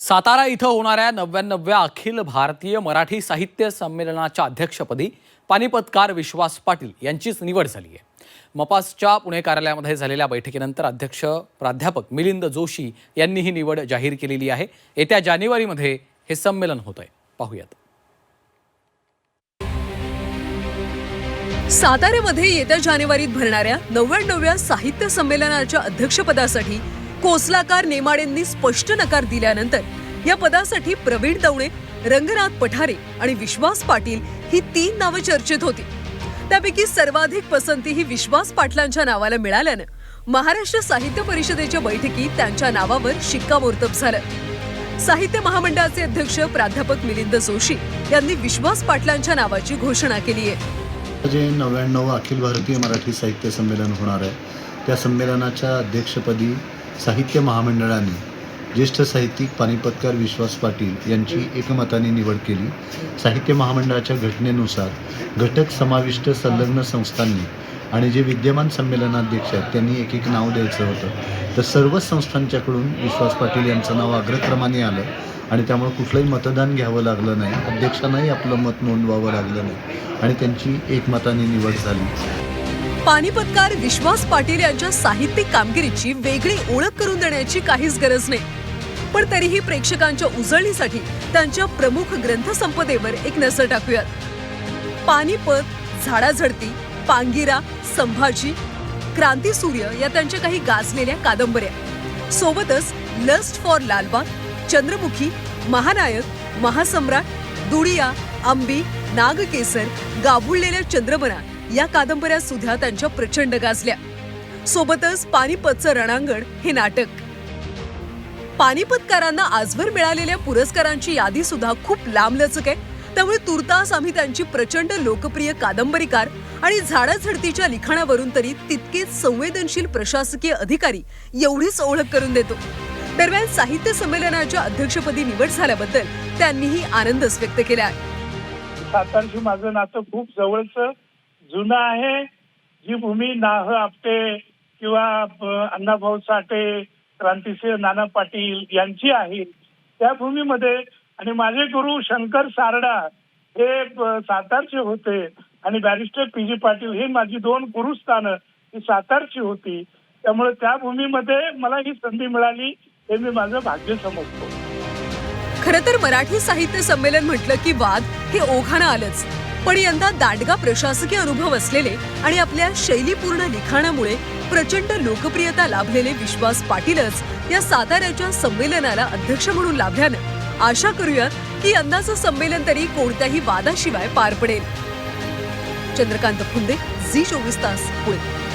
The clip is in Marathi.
सातारा इथं होणाऱ्या नव्याण्णव्या अखिल भारतीय मराठी साहित्य संमेलनाच्या अध्यक्षपदी पानिपतकार विश्वास पाटील यांचीच निवड झाली आहे. मपासच्या पुणे कार्यालयामध्ये झालेल्या बैठकीनंतर अध्यक्ष प्राध्यापक मिलिंद जोशी यांनी ही निवड जाहीर केलेली आहे. येत्या जानेवारीमध्ये हे संमेलन होत आहे. पाहूयात. साताऱ्यामध्ये येत्या जानेवारीत भरणाऱ्या नव्याण्णव्या साहित्य संमेलनाच्या अध्यक्षपदासाठी कोसलाकार नेमाडेंनी स्पष्ट नकार दिल्यानंतर या पदासाठी प्रवीण दवणे रंगनाथ पठारे आणि विश्वास पाटील ही तीन नावं चर्चेत होती. त्यापैकी सर्वाधिक पसंती ही विश्वास पाटलांच्या नावाला मिळाल्यानं महाराष्ट्र साहित्य परिषदेच्या बैठकीत त्यांच्या नावावर शिक्कामोर्तब झालं. साहित्य महामंडळाचे अध्यक्ष प्राध्यापक मिलिंद जोशी यांनी विश्वास पाटलांच्या नावाची घोषणा केली आहे. जे नव्याण्णव अखिल भारतीय मराठी साहित्य संमेलन होणार आहे त्या संमेलनाच्या अध्यक्षपदी साहित्य महामंडळाने ज्येष्ठ साहित्यिक पानिपतकार विश्वास पाटील यांची एकमताने निवड केली. साहित्य महामंडळाच्या घटनेनुसार घटक समाविष्ट संलग्न संस्थांनी आणि जे विद्यमान संमेलनाध्यक्ष आहेत त्यांनी एक एक नाव द्यायचं होतं. तर सर्वच संस्थांच्याकडून विश्वास पाटील यांचं नाव अग्रक्रमाने आलं आणि त्यामुळे कुठलंही मतदान घ्यावं लागलं नाही. अध्यक्षांनाही आपलं मत नोंदवावं लागलं नाही आणि त्यांची एकमताने निवड झाली. पानिपतकार विश्वास पाटील यांच्या साहित्यिक कामगिरीची वेगळी ओळख करून देण्याची काहीच गरज नाही. पण तरीही प्रेक्षकांच्या उजळणीसाठी त्यांच्या प्रमुख ग्रंथसंपदेवर एक नजर टाकूयात. पानिपत झाडाझडती पांगिरा संभाजी क्रांती सूर्य या त्यांच्या काही गाजलेल्या कादंबऱ्या. सोबतच लस्ट फॉर लालबाग चंद्रमुखी महानायक महासम्राट दुडिया आंबी नागकेसर गाभुळलेल्या चंद्रमना या कादंबऱ्या सुद्धा त्यांच्या प्रचंड गाजल्या. सोबतच पानिपतचं रणांगण हे नाटक. पानिपतकारांना आजवर मिळालेल्या पुरस्कारांची यादी सुद्धा खूप लांबलचक आहे. त्यामुळे तुर्तास आम्ही त्यांची प्रचंड लोकप्रिय कादंबरीकार आणि झाडाझडतीच्या लिखाणावरून तरी तितकेच संवेदनशील प्रशासकीय अधिकारी एवढीच ओळख करून देतो. दरम्यान साहित्य संमेलनाच्या अध्यक्षपदी निवड झाल्याबद्दल त्यांनीही आनंदच व्यक्त केला आहे. सातारशी माझं नातं खूप जवळचं जुनं आहे जी भूमी नाह आपटे किंवा अण्णाभाऊ साठे क्रांतिसिंह नाना पाटील यांची आहे त्या भूमीमध्ये आणि माझे गुरु शंकर सारडा हे सातारचे होते आणि बॅरिस्टर पी जी पाटील हे माझी दोन गुरुस्थानं ही सातारची होती. त्यामुळे त्या भूमीमध्ये मला ही संधी मिळाली हे मी माझं भाग्य समजतो. खर तर मराठी साहित्य संमेलन म्हटलं की वाद हे ओघाणं आलंच. पण यंदा दांडगा प्रशासकीय अनुभव असलेले आणि आपल्या शैलीपूर्ण लिखाणामुळे प्रचंड लोकप्रियता लाभलेले विश्वास पाटीलच या साताऱ्याच्या संमेलनाला अध्यक्ष म्हणून लाभल्यानं आशा करूयात की यंदाचं संमेलन तरी कोणत्याही वादाशिवाय पार पडेल. चंद्रकांत फुंदे झी चोवीस तास पुणे.